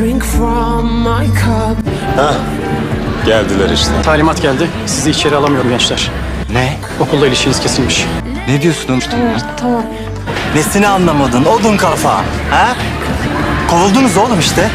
on my cup. Geldiler işte. Talimat geldi. Sizi içeri alamıyorum gençler. Ne? Okulla ilişkiniz kesilmiş. Ne diyorsun? Tamam. Nesini anlamadın? Odun kafa. Ha? Kovuldunuz oğlum işte.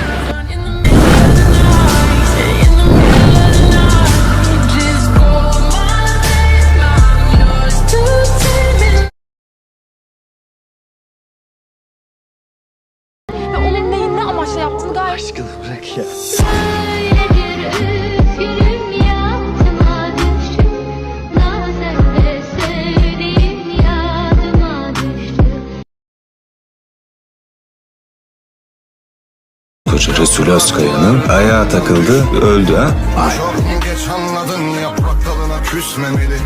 Koca Resul Özkaya'nın ayağa takıldı, öldü ha. Mu geç anladın yaprak dalına küsmemeli.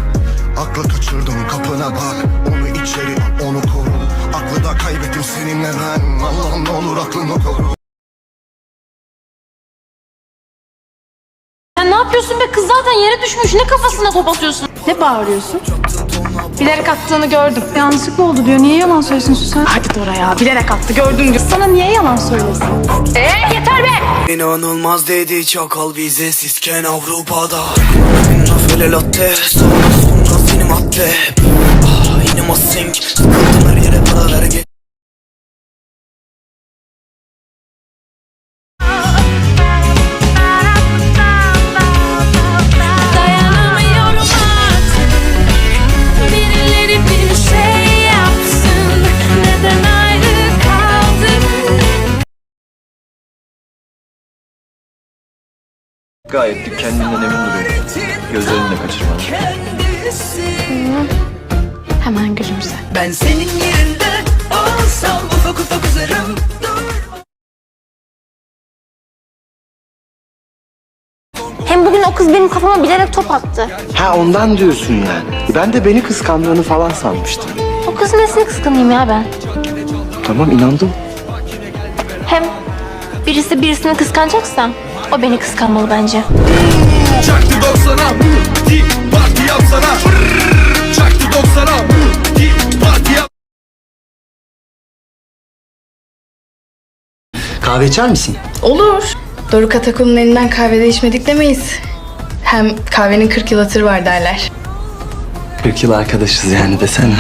Aklı kaçırdım kapına bak. Onu içeri onu koru. Aklı da kaybettim seninle ben yapıyorsun be kız zaten yere düşmüş ne kafasına top atıyorsun? Ne bağırıyorsun? Bilerek attığını gördüm. Yanlışlıkla oldu diyor. Niye yalan söylesin Süsen? Hadi Dora ya. Bilerek attı gördüm diyor. Sana niye yalan söylesin? Ee yeter be! İnanılmaz dedi çakal vizesizken Avrupa'da Rafele latte sonra sonra seni madde ah, Yine masing sıkıldım her yere para ver Gayet de kendinden emin duruyor. Gözlerini de kaçırmadan. Hemen gülümse. Ben senin yerinde olsam ufak ufak uzarım Hem bugün o kız benim kafama bilerek top attı. Ha ondan diyorsun yani. Ben de beni kıskandığını falan sanmıştım. O kızın nesini kıskanayım ya ben? Tamam inandım. Hem birisi birisini kıskanacaksa o beni kıskanmalı bence. Çaktı 90'a Di parti yapsana Çaktı 90'a Di parti yap Kahve içer misin? Olur. Doruk Atakun'un elinden kahvede içmedik demeyiz. Hem kahvenin 40 yıl hatırı var derler. 40 yıl arkadaşız yani desene.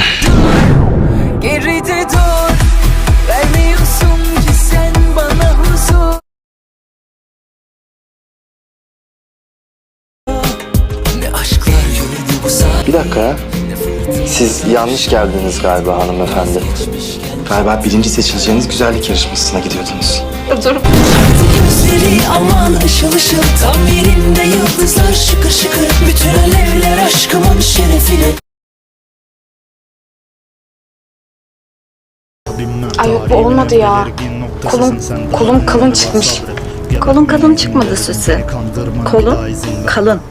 Bir dakika ya. Siz yanlış geldiniz galiba hanımefendi. Galiba birinci seçileceğiniz güzellik yarışmasına gidiyordunuz. Gözleri aman ışıl ışıl Tam yerinde yıldızlar şıkır şıkır Bütün alevler aşkımın şerefine Ay yok bu olmadı ya. Kolum, kolum kalın çıkmış. Kolun kalın çıkmadı Süsü. Kolun kalın.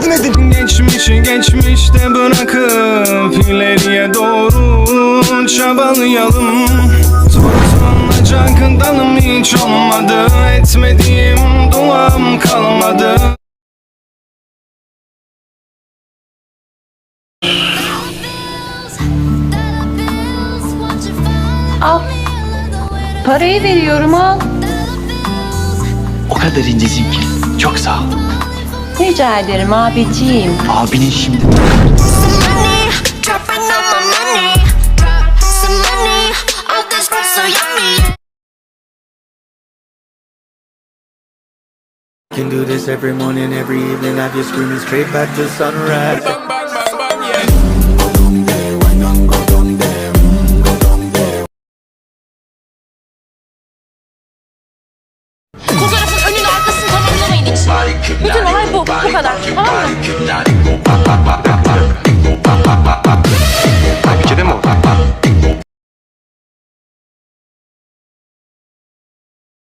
Yardım edin. Geçmişi geçmişte bırakıp ileriye doğru çabalayalım Tutunacak dalım hiç olmadı Etmediğim duam kalmadı Al. Parayı veriyorum al. O kadar incecim ki. Çok sağ ol. Rica ederim abiciğim. Abinin şimdi Can do this every morning, every evening Have you screaming straight back to sunrise İkide mi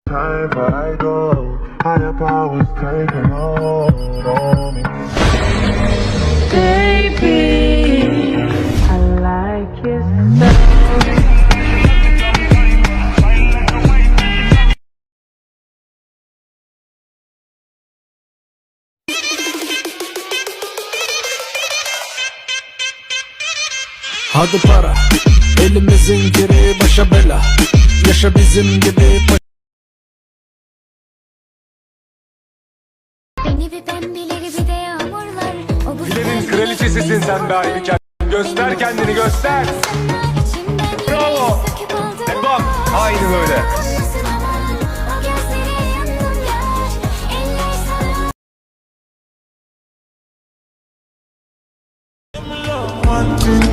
I go Higher powers taking hold on me Baby, Hadi para Elimizin giri başa bela. Yaşa bizim gibi Beni bir pembeleri bir de yağmurlar. O bu Gidenin kraliçesisin sen be Aybüken Göster kendini göster. Bravo. Devam Aynı böyle One, two,